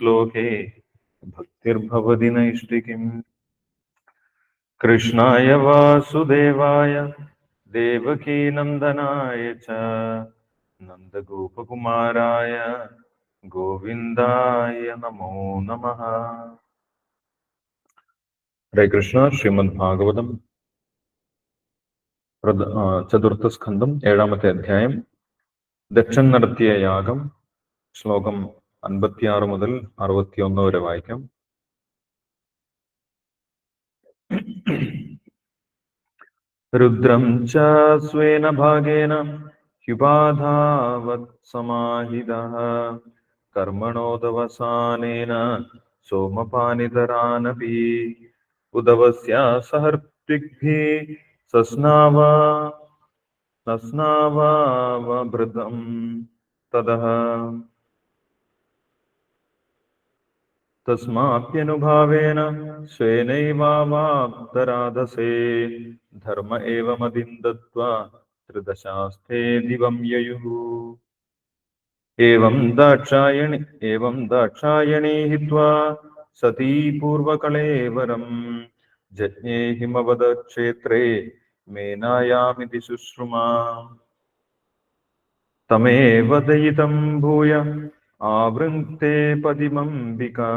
श्लोके भक्तिर्भवति नैष्टिकीम् कृष्णाय वासुदेवाय देवकीनन्दनाय च नन्दगोपकुमाराय गोविन्दाय नमो नमः ഹരേ കൃഷ്ണ ശ്രീമദ് ഭാഗവതം പ്രധ- ആ, ചതുർത്ഥസ്കന്ധം ഏഴാമത്തെ അധ്യായം ദക്ഷൻ നടത്തിയ യാഗം ശ്ലോകം അൻപത്തിയാറ് മുതൽ അറുപത്തിയൊന്ന് വരെ വായിക്കാം. രുദ്രം ച സ്വേന ഭാഗേന ഹ്യുപാധാവത് സമാഹിത. കർമ്മണോദവസാനേന സോമപാനിതരാനപി. ഉദവസ്യ സഹർത്തിഗ്ഭി സസ്നാവ. സസ്നാവാവഭൃതം തതഃ തസ്മാപ്യനുഭാവേന സ്വേനൈവാപ്തരാധസേ ധർമ്മ ഏവ മതിന്ദത്വ ത്രിദശാസ്തേ ദിവം യയു ഏവം ദാക്ഷായണി ഏവം ദാക്ഷായണീ ഹിത്വാ സതീ പൂർവകളേവരം ജജ്ഞേ ഹിമവദക്ഷേത്രേ മേനായാമിതി ശുശ്രുമാ തമേവ ഭൂയ आवृङ्क्ते पदिमम्बिका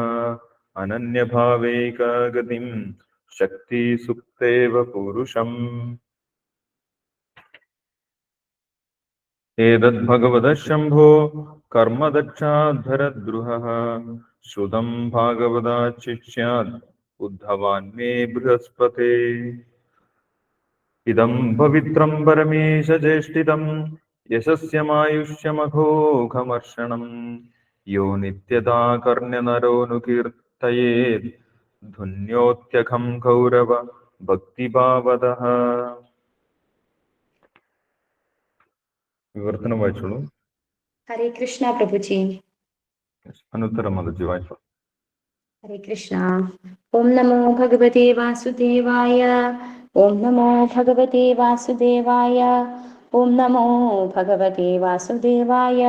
गतिं शक्तिसुप्तेव पुरुषम्। एतद्भगवतः शम्भो कर्मदक्षाद्धरद्रुहः, श्रुतं भागवताच्छिष्यात् उद्धवान्मे बृहस्पते। इदं पवित्रं परमेशचेष्टितं यशस्यमायुष्यमघोघमर्षणम्। यो नित्यदा कर्ण्यनरोऽनुकीर्तयेत् धुन्योत्यखं कौरव ഭക്തിഭാവതഃ വിവർത്തനം വായിച്ചോളൂ ഹരേ കൃഷ്ണ പ്രഭുജി അനുത്തരം മതജി വായിച്ചോളൂ ഹരേ കൃഷ്ണ ഓം നമോ ഭഗവതേ വാസുദേവായ ഓം നമോ ഭഗവതേ വാസുദേവായ ഓം നമോ ഭഗവതേ വാസുദേവായ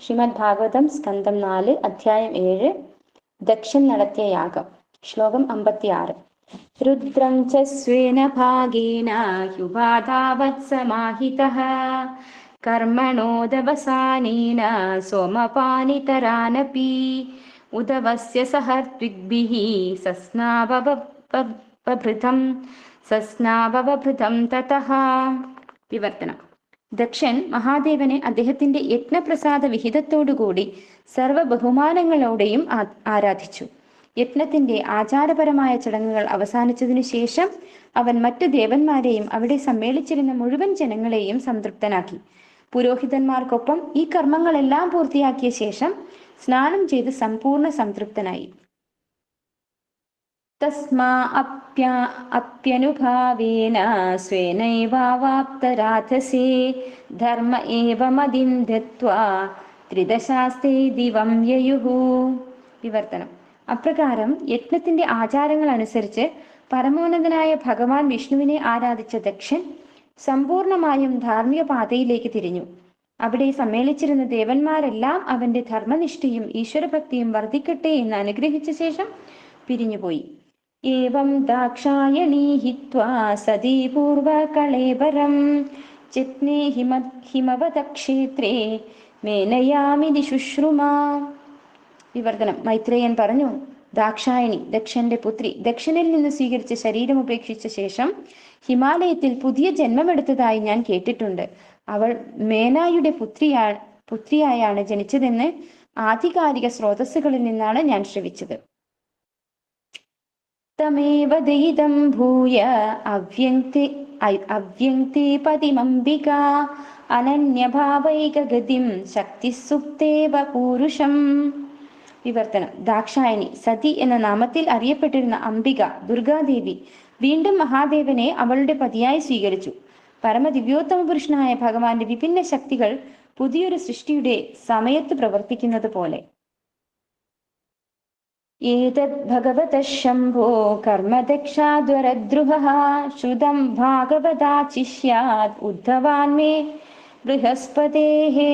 ശ്രീമദ് ഭാഗവതം സ്കന്ധം നാല് അധ്യായം ഏഴ് ദക്ഷൻ നടത്തിയ യാഗം. ശ്ലോകം അമ്പത്തിയാറ്. രുദ്രം ച സ്വേന ഭാഗേന ഹ്യുപാധാവത്സമാഹിതഃ കർമ്മണോദവസാനേന സോമപാനിതരാനപി. ഉദവസ്യ സഹർദ്വിഗ്ഭിः സസ്നാവവഭൃതം സസ്നാവവഭൃതം തതഃ. വിവർത്തനം. ദക്ഷൻ മഹാദേവനെ അദ്ദേഹത്തിന്റെ യജ്ഞപ്രസാദ വിഹിതത്തോടുകൂടി സർവ ബഹുമാനങ്ങളോടെയും ആരാധിച്ചു. യജ്ഞത്തിന്റെ ആചാരപരമായ ചടങ്ങുകൾ അവസാനിച്ചതിനു ശേഷം അവൻ മറ്റു ദേവന്മാരെയും അവിടെ സമ്മേളിച്ചിരുന്ന മുഴുവൻ ജനങ്ങളെയും സംതൃപ്തനാക്കി. പുരോഹിതന്മാർക്കൊപ്പം ഈ കർമ്മങ്ങളെല്ലാം പൂർത്തിയാക്കിയ ശേഷം സ്നാനം ചെയ്ത് സമ്പൂർണ സംതൃപ്തനായി. തസ്മാ സ്വേനൈവാവാപ്തരാധസേ ധർമ്മ ഏവ മതിം ത്രിദശാസ്തേ ദിവം യയുഹു വിവർത്തനം അപ്രകാരം യജ്ഞത്തിന്റെ ആചാരങ്ങൾ അനുസരിച്ച് പരമോന്നതനായ ഭഗവാൻ വിഷ്ണുവിനെ ആരാധിച്ച ദക്ഷൻ സമ്പൂർണമായും ധാർമ്മിക പാതയിലേക്ക് തിരിഞ്ഞു. അവിടെ സമ്മേളിച്ചിരുന്ന ദേവന്മാരെല്ലാം അവന്റെ ധർമ്മനിഷ്ഠയും ഈശ്വരഭക്തിയും വർദ്ധിക്കട്ടെ എന്ന് അനുഗ്രഹിച്ച ശേഷം പിരിഞ്ഞുപോയി. ഏവം ദാക്ഷായണീ ഹിത്വാ सदी पूर्वकलेबरं ചിത്നേ ഹിമ ഹിമവതക്ഷേത്രേ മേനയാമിതി ശുശ്രുമാ വിവർത്തനം മൈത്രേയൻ പറഞ്ഞു ദാക്ഷായണി ദക്ഷന്റെ പുത്രി ദക്ഷനിൽ നിന്ന് സ്വീകരിച്ച ശരീരം ഉപേക്ഷിച്ച ശേഷം ഹിമാലയത്തിൽ പുതിയ ജന്മമെടുത്തതായി ഞാൻ കേട്ടിട്ടുണ്ട്. അവൾ മേനായുടെ പുത്രിയാ പുത്രിയായാണ് ജനിച്ചതെന്ന് ആധികാരിക സ്രോതസ്സുകളിൽ നിന്നാണ് ഞാൻ ശ്രവിച്ചത്. തമേവ ദയിതം ഭൂയ അവ്യങ്ക്തി അവ്യക്തി അവ്യങ്ക്തി പതിമംബിക അനന്യഭാവൈകഗതിം ശക്തിസുക്തേവ പൂരുഷം വിവർത്തനം. ദാക്ഷായണി സതി എന്ന നാമത്തിൽ അറിയപ്പെട്ടിരുന്ന അംബിക ദുർഗാദേവി വീണ്ടും മഹാദേവനെ അവളുടെ പതിയായി സ്വീകരിച്ചു. പരമദിവ്യോത്തമ പുരുഷനായ ഭഗവാന്റെ വിഭിന്ന ശക്തികൾ പുതിയൊരു സൃഷ്ടിയുടെ സമയത്ത് പ്രവർത്തിക്കുന്നത് പോലെ. ഭഗവതഃ ശംഭോ കർമ്മദക്ഷാദ്വരദ്രുഹ ശ്രുതം ഭാഗവതാചിഷ്യാത് ഉദ്ധവാൻ മേ ബൃഹസ്പതേഹേ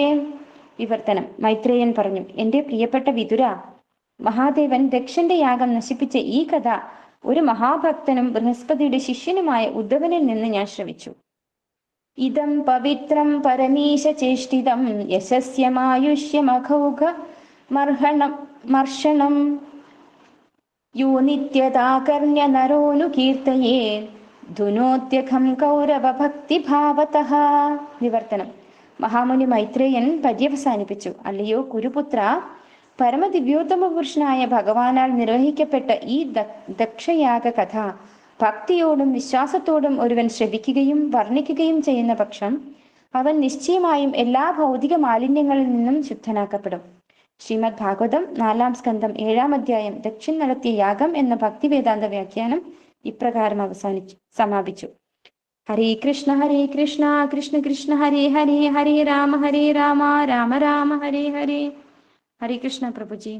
വിവർത്തനം മൈത്രേയൻ പറഞ്ഞു എന്റെ പ്രിയപ്പെട്ട വിതുര മഹാദേവൻ ദക്ഷന്റെ യാഗം നശിപ്പിച്ച ഈ കഥ ഒരു മഹാഭക്തനും ബൃഹസ്പതിയുടെ ശിഷ്യനുമായ ഉദ്ധവനിൽ നിന്ന് ഞാൻ ശ്രവിച്ചു. ഇതം പവിത്രം പരമീശ ചേഷ്ടിതം യശസ്യമായുഷ്യമഘൗഘ മർഹണം മർഷണം യോ നിത്യതാകർണ്യ നരോനു കീർത്തയേ. ധുനോത്യഖം കൗരവ ഭക്തിഭാവത വിവർത്തനം മഹാമുനി മൈത്രേയൻ പര്യവസാനിപ്പിച്ചു. അല്ലയോ കുരുപുത്ര? പരമദിവ്യോത്തമ പുരുഷനായ ഭഗവാനാൽ നിർവഹിക്കപ്പെട്ട ഈ ദക്ഷയാഗ കഥ ഭക്തിയോടും വിശ്വാസത്തോടും ഒരുവൻ ശ്രവിക്കുകയും വർണിക്കുകയും ചെയ്യുന്ന പക്ഷം അവൻ നിശ്ചയമായും എല്ലാ ഭൗതിക മാലിന്യങ്ങളിൽ നിന്നും ശുദ്ധനാക്കപ്പെടും. ശ്രീമദ് ഭാഗവതം നാലാം സ്കന്ധം ഏഴാം അധ്യായം ദക്ഷിൺ നടത്തിയ യാഗം എന്ന ഭക്തി വേദാന്ത വ്യാഖ്യാനം ഇപ്രകാരം അവസാനിച്ചു സമാപിച്ചു. Hare Krishna Hare Krishna Krishna Krishna Hare Hare Hare Rama Hare Rama Rama Rama Hare Hare. Hare Krishna പ്രഭുജി.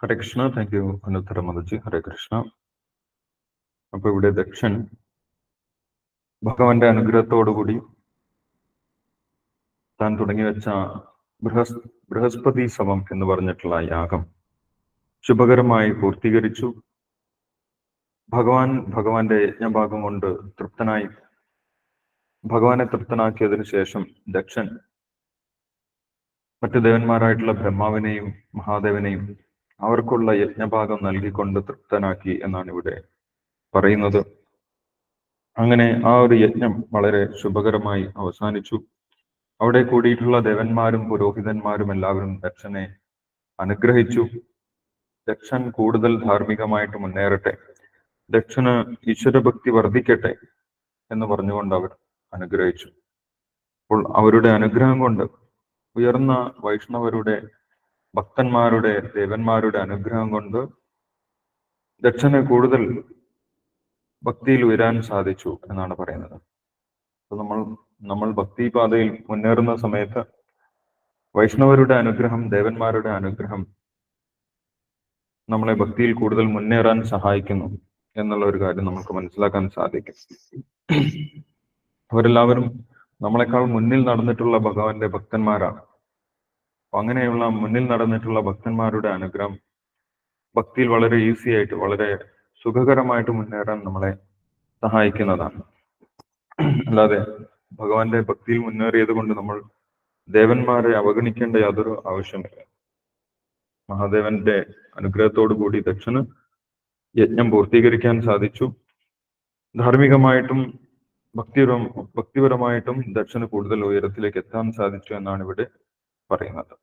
Hare Krishna thank you Anuttara Mataji Hare Krishna. അപ്പൊ ഇവിടെ ദക്ഷൻ ഭഗവാന്റെ അനുഗ്രഹത്തോടുകൂടി താൻ തുടങ്ങി വെച്ച ബൃഹസ് ബൃഹസ്പതി സമം എന്ന് പറഞ്ഞിട്ടുള്ള യാഗം ശുഭകരമായി പൂർത്തീകരിച്ചു. ഭഗവാൻ ഭഗവാന്റെ യജ്ഞഭാഗം കൊണ്ട് തൃപ്തനായി. ഭഗവാനെ തൃപ്തനാക്കിയതിനു ശേഷം ദക്ഷൻ മറ്റു ദേവന്മാരായിട്ടുള്ള ബ്രഹ്മാവിനെയും മഹാദേവനെയും അവർക്കുള്ള യജ്ഞഭാഗം നൽകിക്കൊണ്ട് തൃപ്തനാക്കി എന്നാണ് ഇവിടെ പറയുന്നത്. അങ്ങനെ ആ ഒരു യജ്ഞം വളരെ ശുഭകരമായി അവസാനിച്ചു. അവിടെ കൂടിയിട്ടുള്ള ദേവന്മാരും പുരോഹിതന്മാരും എല്ലാവരും ദക്ഷനെ അനുഗ്രഹിച്ചു. ദക്ഷൻ കൂടുതൽ ധാർമ്മികമായിട്ട് മുന്നേറട്ടെ. ദക്ഷന് ഈശ്വരഭക്തി വർദ്ധിക്കട്ടെ എന്ന് പറഞ്ഞുകൊണ്ട് അവർ അനുഗ്രഹിച്ചു. അപ്പോൾ അവരുടെ അനുഗ്രഹം കൊണ്ട് ഉയർന്ന വൈഷ്ണവരുടെ ഭക്തന്മാരുടെ ദേവന്മാരുടെ അനുഗ്രഹം കൊണ്ട് ദക്ഷന് കൂടുതൽ ഭക്തിയിൽ ഉയരാൻ സാധിച്ചു എന്നാണ് പറയുന്നത്. അപ്പൊ നമ്മൾ ഭക്തി ഭക്തിപാതയിൽ മുന്നേറുന്ന സമയത്ത് വൈഷ്ണവരുടെ അനുഗ്രഹം ദേവന്മാരുടെ അനുഗ്രഹം നമ്മളെ ഭക്തിയിൽ കൂടുതൽ മുന്നേറാൻ സഹായിക്കുന്നു എന്നുള്ള ഒരു കാര്യം നമുക്ക് മനസ്സിലാക്കാൻ സാധിക്കും. അവരെല്ലാവരും നമ്മളെക്കാൾ മുന്നിൽ നടന്നിട്ടുള്ള ഭഗവാന്റെ ഭക്തന്മാരാണ്. അപ്പൊ അങ്ങനെയുള്ള മുന്നിൽ നടന്നിട്ടുള്ള ഭക്തന്മാരുടെ അനുഗ്രഹം ഭക്തിയിൽ വളരെ ഈസി ആയിട്ട് വളരെ സുഖകരമായിട്ട് മുന്നേറാൻ നമ്മളെ സഹായിക്കുന്നതാണ്. അല്ലാതെ ഭഗവാന്റെ ഭക്തിയിൽ മുന്നേറിയത് കൊണ്ട് നമ്മൾ ദേവന്മാരെ അവഗണിക്കേണ്ട യാതൊരു ആവശ്യമില്ല. മഹാദേവന്റെ അനുഗ്രഹത്തോടു കൂടി ദക്ഷന് യജ്ഞം പൂർത്തീകരിക്കാൻ സാധിച്ചു. ധാർമ്മികമായിട്ടും ഭക്തിപരം ഭക്തിപരമായിട്ടും ദക്ഷന് കൂടുതൽ ഉയരത്തിലേക്ക് എത്താൻ സാധിച്ചു എന്നാണ് ഇവിടെ പറയുന്നത്.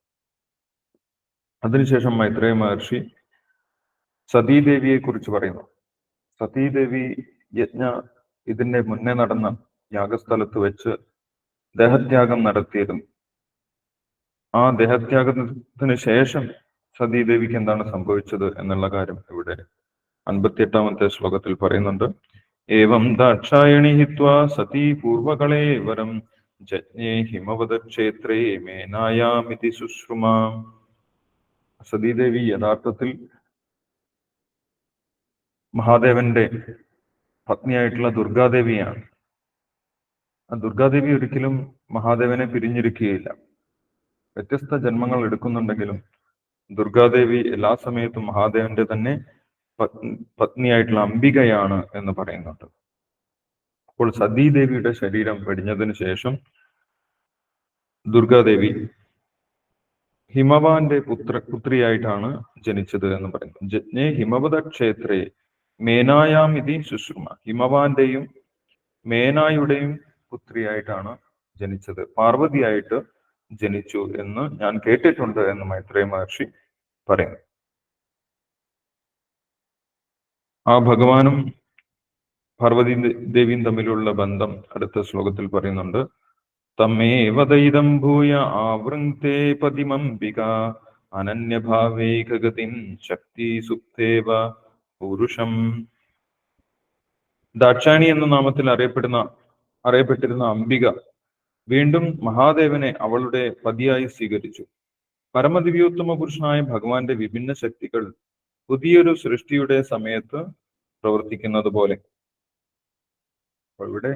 അതിനുശേഷം മൈത്രേയ മഹർഷി സതീദേവിയെ കുറിച്ച് പറയുന്നു. സതീദേവി യജ്ഞ ഇതിന്റെ മുന്നേ നടന്ന യാഗസ്ഥലത്ത് വെച്ച് ദേഹത്യാഗം നടത്തിയിരുന്നു ആ ദേഹത്യാഗത്തിന് ശേഷം സതീദേവിക്ക് എന്താണ് സംഭവിച്ചത് എന്നുള്ള കാര്യം ഇവിടെ അൻപത്തിയെട്ടാമത്തെ ശ്ലോകത്തിൽ പറയുന്നുണ്ട്. ഏവം ദാക്ഷായണി ഹിത്വാ സതീ പൂർവകളേ വരം ജജ്ഞേ ഹിമവതക്ഷേത്രേ മേനായാമിതി ശുശ്രുമാം. സതീദേവി യഥാർത്ഥത്തിൽ മഹാദേവന്റെ പത്നിയായിട്ടുള്ള ദുർഗാദേവിയാണ്. ദുർഗാദേവി ഒരിക്കലും മഹാദേവനെ പിരിഞ്ഞിരിക്കുകയില്ല. വ്യത്യസ്ത ജന്മങ്ങൾ എടുക്കുന്നുണ്ടെങ്കിലും ദുർഗാദേവി എല്ലാ സമയത്തും മഹാദേവന്റെ തന്നെ പത്നി പത്നിയായിട്ടുള്ള അംബികയാണ് എന്ന് പറയുന്നുണ്ട്. അപ്പോൾ സതീദേവിയുടെ ശരീരം വെടിഞ്ഞതിനു ശേഷം ദുർഗാദേവി ഹിമവാന്റെ പുത്ര പുത്രിയായിട്ടാണ് ജനിച്ചത് എന്ന് പറയുന്നത് ജജ്ഞേ ഹിമവത ക്ഷേത്രേ മേനായാമിതി ശുശ്രുമ ഹിമവാന്റെയും മേനായുടെയും പുത്രിയായിട്ടാണ് ജനിച്ചത്. പാർവതിയായിട്ട് ജനിച്ചു എന്ന് ഞാൻ കേട്ടിട്ടുണ്ട് എന്ന് മൈത്രേയ മഹർഷി പറയുന്നു. ആ ഭഗവാനും പാർവതി ദേവിയും തമ്മിലുള്ള ബന്ധം അടുത്ത ശ്ലോകത്തിൽ പറയുന്നുണ്ട്. തമേവദൈതം ഭൂയ ആവൃങ്ക്തേ പതിമംബിക അനന്യഭാവേകഗതിം ശക്തി സുപ്തേവ പുരുഷം. ദാക്ഷാണി എന്ന നാമത്തിൽ അറിയപ്പെടുന്ന അറിയപ്പെട്ടിരുന്ന അംബിക വീണ്ടും മഹാദേവനെ അവളുടെ പതിയായി സ്വീകരിച്ചു. പരമദിവ്യോത്തമ പുരുഷനായ ഭഗവാന്റെ വിഭിന്ന ശക്തികൾ പുതിയൊരു സൃഷ്ടിയുടെ സമയത്ത് പ്രവർത്തിക്കുന്നത് പോലെ. ഇവിടെ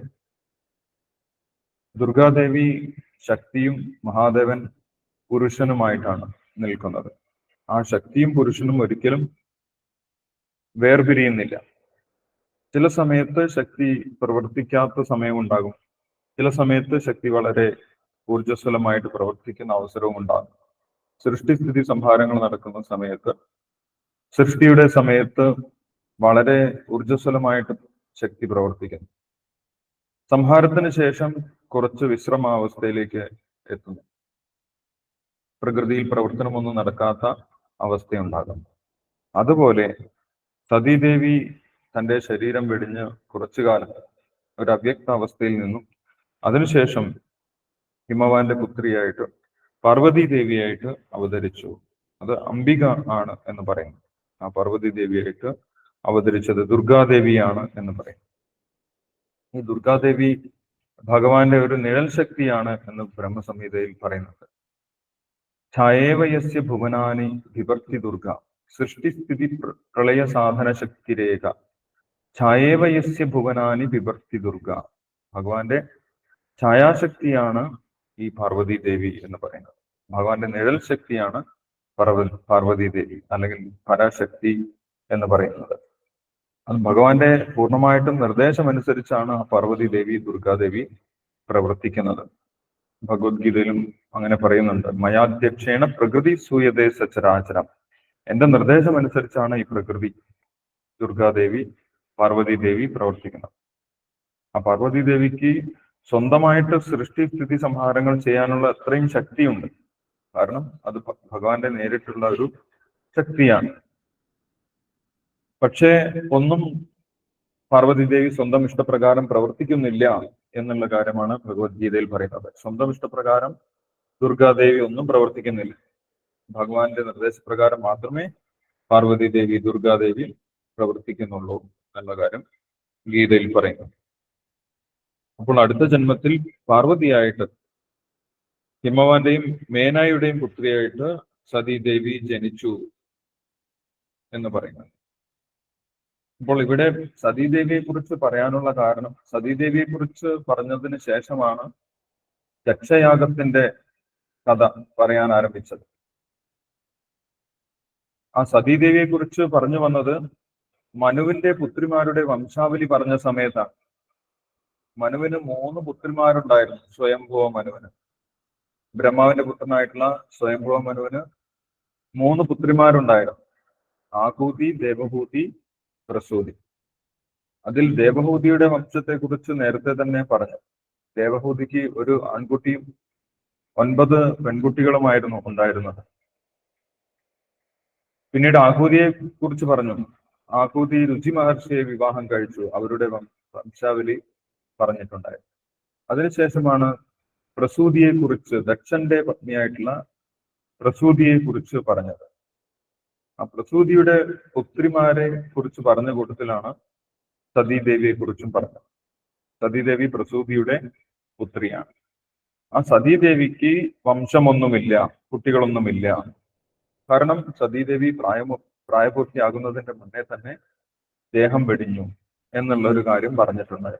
ദുർഗാദേവി ശക്തിയും മഹാദേവൻ പുരുഷനുമായിട്ടാണ് നിൽക്കുന്നത്. ആ ശക്തിയും പുരുഷനും ഒരിക്കലും വേർപിരിയുന്നില്ല. ചില സമയത്ത് ശക്തി പ്രവർത്തിക്കാത്ത സമയം ഉണ്ടാകും ചില സമയത്ത് ശക്തി വളരെ ഊർജസ്വലമായിട്ട് പ്രവർത്തിക്കുന്ന അവസരവും ഉണ്ടാകും. സൃഷ്ടിസ്ഥിതി സംഹാരങ്ങൾ നടക്കുന്ന സമയത്ത് സൃഷ്ടിയുടെ സമയത്ത് വളരെ ഊർജസ്വലമായിട്ട് ശക്തി പ്രവർത്തിക്കുന്നു. സംഹാരത്തിന് ശേഷം കുറച്ച് വിശ്രമാവസ്ഥയിലേക്ക് എത്തുന്നു. പ്രകൃതിയിൽ പ്രവർത്തനമൊന്നും നടക്കാത്ത അവസ്ഥയുണ്ടാകും അതുപോലെ സതീദേവി തന്റെ ശരീരം വെടിഞ്ഞ് കുറച്ചു കാലം ഒരു അവ്യക്ത അവസ്ഥയിൽ നിന്നും. അതിനുശേഷം ഹിമവാന്റെ പുത്രിയായിട്ട് പാർവതി ദേവിയായിട്ട് അവതരിച്ചു. അത് അംബിക ആണ് എന്ന് പറയുന്നു. ആ പാർവതി ദേവിയായിട്ട് അവതരിച്ചത് ദുർഗാദേവിയാണ് എന്ന് പറയും. ഈ ദുർഗാദേവി ഭഗവാന്റെ ഒരു നിഴൽ ശക്തിയാണ് എന്ന് ബ്രഹ്മസംഹിതയിൽ പറയുന്നുണ്ട്. ഛായേവയസ്യ ഭുവനാനി വിഭക്തി ദുർഗ സൃഷ്ടിസ്ഥിതി പ്ര- പ്രളയ സാധന ശക്തിരേഖ ഛായേവയസ്യ ഭുവനാനി വിവർത്തി ദുർഗ. ഭഗവാന്റെ ഛായാശക്തിയാണ് ഈ പാർവതി ദേവി എന്ന് പറയുന്നത്. ഭഗവാന്റെ നിഴൽ ശക്തിയാണ് പർവ പാർവതി ദേവി അല്ലെങ്കിൽ പരാശക്തി എന്ന് പറയുന്നത്. അത് ഭഗവാന്റെ പൂർണമായിട്ടും നിർദ്ദേശമനുസരിച്ചാണ് ആ പാർവതി ദേവി ദുർഗാദേവി പ്രവർത്തിക്കുന്നത്. ഭഗവത്ഗീതയിലും അങ്ങനെ പറയുന്നുണ്ട്. മയാധ്യക്ഷേണ പ്രകൃതി സൂയതേ സച്ചരാചരം എന്റെ നിർദ്ദേശമനുസരിച്ചാണ് ഈ പ്രകൃതി ദുർഗാദേവി പാർവതി ദേവി പ്രവർത്തിക്കുന്നത് ആ പാർവതി ദേവിക്ക് സ്വന്തമായിട്ട് സൃഷ്ടി സ്ഥിതി സംഹാരങ്ങൾ ചെയ്യാനുള്ള അത്രയും ശക്തിയുണ്ട്. കാരണം അത് ഭഗവാന്റെ നേരിട്ടുള്ള ഒരു ശക്തിയാണ്. പക്ഷേ ഒന്നും പാർവതി ദേവി സ്വന്തം ഇഷ്ടപ്രകാരം പ്രവർത്തിക്കുന്നില്ല എന്നുള്ള കാര്യമാണ് ഭഗവത്ഗീതയിൽ പറയുന്നത്. സ്വന്തം ഇഷ്ടപ്രകാരം ദുർഗാദേവി ഒന്നും പ്രവർത്തിക്കുന്നില്ല. ഭഗവാന്റെ നിർദ്ദേശപ്രകാരം മാത്രമേ പാർവതി ദേവി ദുർഗാദേവി പ്രവർത്തിക്കുന്നുള്ളൂ. എന്നുള്ള കാര്യം ഗീതയിൽ പറയുന്നു അപ്പോൾ അടുത്ത ജന്മത്തിൽ പാർവതിയായിട്ട് ഹിമവാന്റെയും മേനായുടെയും പുത്രിയായിട്ട് സതീദേവി ജനിച്ചു എന്ന് പറയുന്നത്. അപ്പോൾ ഇവിടെ സതീദേവിയെ കുറിച്ച് പറയാനുള്ള കാരണം സതീദേവിയെ കുറിച്ച് പറഞ്ഞതിന് ശേഷമാണ് ദക്ഷയാഗത്തിന്റെ കഥ പറയാൻ ആരംഭിച്ചത്. ആ സതീദേവിയെ കുറിച്ച് പറഞ്ഞു വന്നത് മനുവിന്റെ പുത്രിമാരുടെ വംശാവലി പറഞ്ഞ സമയത്താണ് മനുവിന് മൂന്ന് പുത്രിമാരുണ്ടായിരുന്നു സ്വയംഭവ മനുവിന്. ബ്രഹ്മാവിന്റെ പുത്രനായിട്ടുള്ള സ്വയംഭവ മനുവിന് മൂന്ന് പുത്രിമാരുണ്ടായിരുന്നു ആകൂതി ദേവഭൂതി പ്രസൂതി. അതിൽ ദേവഭൂതിയുടെ വംശത്തെ കുറിച്ച് നേരത്തെ തന്നെ പറഞ്ഞു. ദേവഭൂതിക്ക് ഒരു ആൺകുട്ടിയും ഒൻപത് പെൺകുട്ടികളുമായിരുന്നു ഉണ്ടായിരുന്നത്. പിന്നീട് ആഹൂതിയെ കുറിച്ച് പറഞ്ഞു. ആഹൂതി രുചി മഹർഷിയെ വിവാഹം കഴിച്ചു അവരുടെ വംശാവലി പറഞ്ഞിട്ടുണ്ടായിരുന്നു അതിനുശേഷമാണ് പ്രസൂതിയെ കുറിച്ച് ദക്ഷന്റെ പത്നിയായിട്ടുള്ള പ്രസൂതിയെ കുറിച്ച് പറഞ്ഞത്. ആ പ്രസൂതിയുടെ പുത്രിമാരെ കുറിച്ച് പറഞ്ഞ കൂട്ടത്തിലാണ് സതീദേവിയെ കുറിച്ചും പറഞ്ഞത്. സതീദേവി പ്രസൂതിയുടെ പുത്രിയാണ്. ആ സതീദേവിക്ക് വംശമൊന്നുമില്ല കുട്ടികളൊന്നുമില്ല. കാരണം സതീദേവി പ്രായമോ പ്രായപൂർത്തിയാകുന്നതിന്റെ മുന്നേ തന്നെ ദേഹം വെടിഞ്ഞു എന്നുള്ള ഒരു കാര്യം പറഞ്ഞിട്ടുണ്ട്.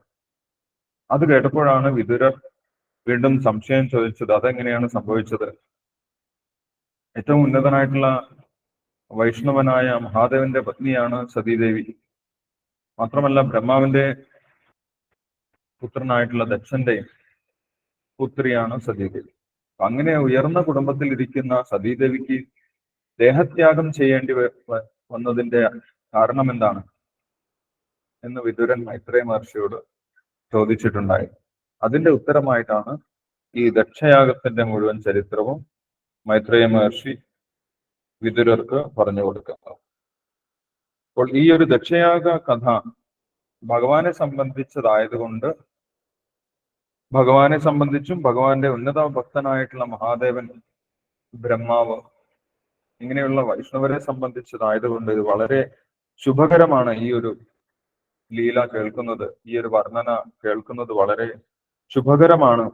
അത് കേട്ടപ്പോഴാണ് വിതുരർ വീണ്ടും സംശയം ചോദിച്ചത് അതെങ്ങനെയാണ് സംഭവിച്ചത്? ഏറ്റവും ഉന്നതനായിട്ടുള്ള വൈഷ്ണവനായ മഹാദേവന്റെ പത്നിയാണ് സതീദേവി. മാത്രമല്ല ബ്രഹ്മാവിന്റെ പുത്രനായിട്ടുള്ള ദക്ഷന്റെ പുത്രിയാണ് സതീദേവി. അങ്ങനെ ഉയർന്ന കുടുംബത്തിൽ ഇരിക്കുന്ന സതീദേവിക്ക് ദേഹത്യാഗം ചെയ്യേണ്ടി വന്നതിന്റെ കാരണം എന്താണ് എന്ന് വിദുരൻ മൈത്രേയ മഹർഷിയോട് ചോദിച്ചിട്ടുണ്ടായി. അതിന്റെ ഉത്തരമായിട്ടാണ് ഈ ദക്ഷയാഗത്തിന്റെ മുഴുവൻ ചരിത്രവും മൈത്രേയ മഹർഷി വിദുരർക്ക് പറഞ്ഞു കൊടുക്കുന്നത്. അപ്പോൾ ഈ ഒരു ദക്ഷയാഗ കഥ ഭഗവാനെ സംബന്ധിച്ചതായതുകൊണ്ട് ഭഗവാനെ സംബന്ധിച്ചും ഭഗവാന്റെ ഉന്നത ഭക്തനായിട്ടുള്ള മഹാദേവൻ ബ്രഹ്മാവ് ഇങ്ങനെയുള്ള വൈഷ്ണവരെ സംബന്ധിച്ചതായതുകൊണ്ട് ഇത് വളരെ ശുഭകരമാണ് ഈ ഒരു ലീല കേൾക്കുന്നത് ഈ ഒരു വർണന കേൾക്കുന്നത് വളരെ ശുഭകരമാണ്.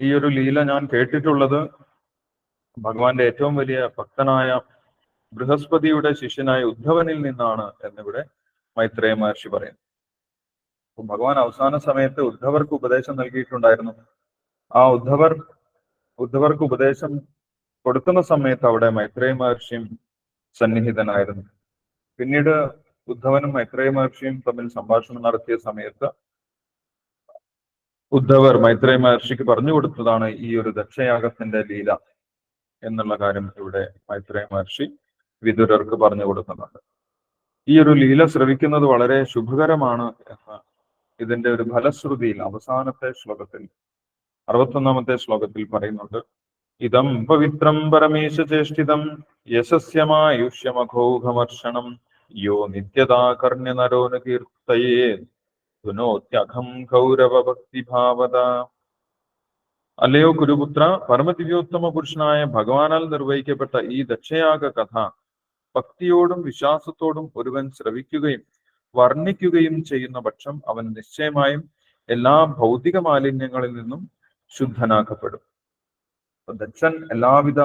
ഈ ഒരു ലീല ഞാൻ കേട്ടിട്ടുള്ളത് ഭഗവാന്റെ ഏറ്റവും വലിയ ഭക്തനായ ബൃഹസ്പതിയുടെ ശിഷ്യനായ ഉദ്ധവനിൽ നിന്നാണ് എന്നിവിടെ മൈത്രേയ മഹർഷി പറയുന്നു ഭഗവാൻ അവസാന സമയത്ത് ഉദ്ധവർക്ക് ഉപദേശം നൽകിയിട്ടുണ്ടായിരുന്നു. ആ ഉദ്ധവർ ഉദ്ധവർക്ക് ഉപദേശം കൊടുക്കുന്ന സമയത്ത് അവിടെ മൈത്രേയ മഹർഷിയും സന്നിഹിതനായിരുന്നു. പിന്നീട് ഉദ്ധവനും മൈത്രേയ മഹർഷിയും തമ്മിൽ സംഭാഷണം നടത്തിയ സമയത്ത് ഉദ്ധവർ മൈത്രേയ മഹർഷിക്ക് പറഞ്ഞു കൊടുത്തതാണ് ഈ ഒരു ദക്ഷയാഗത്തിന്റെ ലീല എന്നുള്ള കാര്യം ഇവിടെ മൈത്രേയ മഹർഷി വിദുരർക്ക് പറഞ്ഞു കൊടുക്കുന്നുണ്ട്. ഈ ഒരു ലീല ശ്രവിക്കുന്നത് വളരെ ശുഭകരമാണ് എന്ന് ഇതിന്റെ ഒരു ഫലശ്രുതിയിൽ അവസാനത്തെ ശ്ലോകത്തിൽ അറുപത്തൊന്നാമത്തെ ശ്ലോകത്തിൽ പറയുന്നുണ്ട്. ഇതം പവിത്രം പരമേശചേഷ്ടിതം യശസ്യമായുഷ്യമഘോഘമർഷണം. യോ നിത്യതാകർണ്യ നരോന കീർത്തയേ ധുനോത്യഘം കൗരവഭക്തിഭാവത അല്ലയോ കുരുപുത്ര പരമദിവ്യോത്തമ പുരുഷനായ ഭഗവാനാൽ നിർവഹിക്കപ്പെട്ട ഈ ദക്ഷയാഗ കഥ ഭക്തിയോടും വിശ്വാസത്തോടും ഒരുവൻ ശ്രവിക്കുകയും വർണിക്കുകയും ചെയ്യുന്ന പക്ഷം അവൻ നിശ്ചയമായും എല്ലാ ഭൗതിക മാലിന്യങ്ങളിൽ നിന്നും ശുദ്ധനാക്കപ്പെടും. ദക്ഷൻ എല്ലാവിധ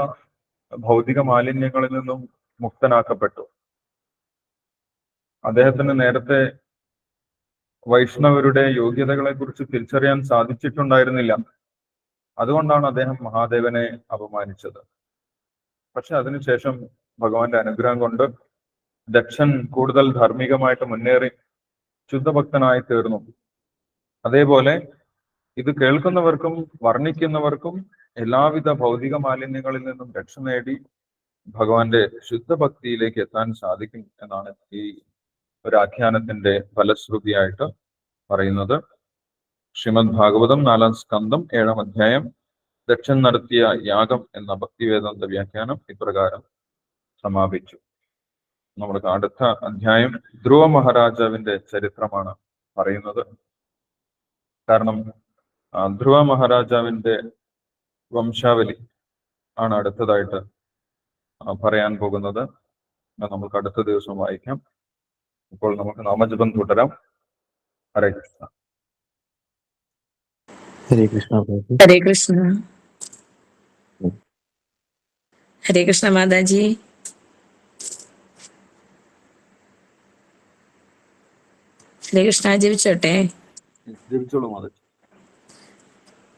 ഭൗതിക മാലിന്യങ്ങളിൽ നിന്നും മുക്തനാക്കപ്പെട്ടു. അദ്ദേഹത്തിന് നേരത്തെ വൈഷ്ണവരുടെ യോഗ്യതകളെ കുറിച്ച് തിരിച്ചറിയാൻ സാധിച്ചിട്ടുണ്ടായിരുന്നില്ല. അതുകൊണ്ടാണ് അദ്ദേഹം മഹാദേവനെ അപമാനിച്ചത്. പക്ഷെ അതിനുശേഷം ഭഗവാന്റെ അനുഗ്രഹം കൊണ്ട് ദക്ഷൻ കൂടുതൽ ധാർമ്മികമായിട്ട് മുന്നേറി ശുദ്ധഭക്തനായി തീർന്നു. അതേപോലെ ഇത് കേൾക്കുന്നവർക്കും വർണിക്കുന്നവർക്കും എല്ലാവിധ ഭൗതിക മാലിന്യങ്ങളിൽ നിന്നും രക്ഷ നേടി ഭഗവാന്റെ ശുദ്ധഭക്തിയിലേക്ക് എത്താൻ സാധിക്കും എന്നാണ് ഈ ഒരു ആഖ്യാനത്തിന്റെ ഫലശ്രുതിയായിട്ട് പറയുന്നത്. ശ്രീമദ് ഭാഗവതം നാലാം സ്കന്ധം ഏഴാം അധ്യായം ദക്ഷൻ നടത്തിയ യാഗം എന്ന ഭക്തിവേദാന്ത വ്യാഖ്യാനം ഇപ്രകാരം സമാപിച്ചു. നമ്മുടെ അടുത്ത അധ്യായം ധ്രുവ മഹാരാജാവിന്റെ ചരിത്രമാണ് പറയുന്നത്. കാരണം ധ്രുവ മഹാരാജാവിന്റെ വംശാവലി ആണ് അടുത്തതായിട്ട് പറയാൻ പോകുന്നത്. നമുക്ക് അടുത്ത ദിവസം വായിക്കാം. ഇപ്പോൾ നമുക്ക് നാമജപം തുടരാം. ഹരേ കൃഷ്ണ. ഹരേ കൃഷ്ണ ഹരേ കൃഷ്ണ. ഹരേ കൃഷ്ണ മാതാജി. ഹരേ കൃഷ്ണ ജപിച്ചോട്ടെ? ജപിച്ചോളൂ മാതാജി.